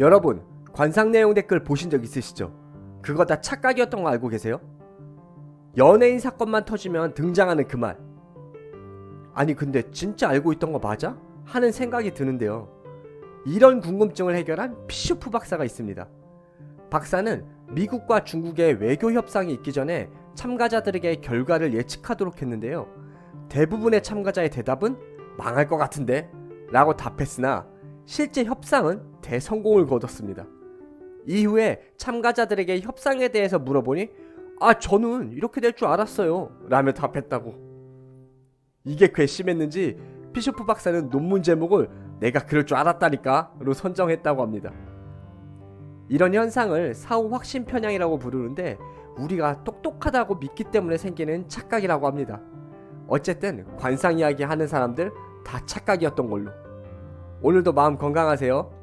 여러분, 관상 내용 댓글 보신 적 있으시죠? 그거 다 착각이었던 거 알고 계세요? 연예인 사건만 터지면 등장하는 그 말. 아니, 근데 진짜 알고 있던 거 맞아? 하는 생각이 드는데요. 이런 궁금증을 해결한 피슈프 박사가 있습니다. 박사는 미국과 중국의 외교 협상이 있기 전에 참가자들에게 결과를 예측하도록 했는데요. 대부분의 참가자의 대답은 망할 것 같은데? 라고 답했으나 실제 협상은 대성공을 거뒀습니다. 이후에 참가자들에게 협상에 대해서 물어보니 아 저는 이렇게 될 줄 알았어요 라며 답했다고 이게 괘씸했는지 피쇼프 박사는 논문 제목을 내가 그럴 줄 알았다니까 로 선정했다고 합니다. 이런 현상을 사후 확신 편향이라고 부르는데 우리가 똑똑하다고 믿기 때문에 생기는 착각이라고 합니다. 어쨌든 관상 이야기 하는 사람들 다 착각이었던 걸로. 오늘도 마음 건강하세요.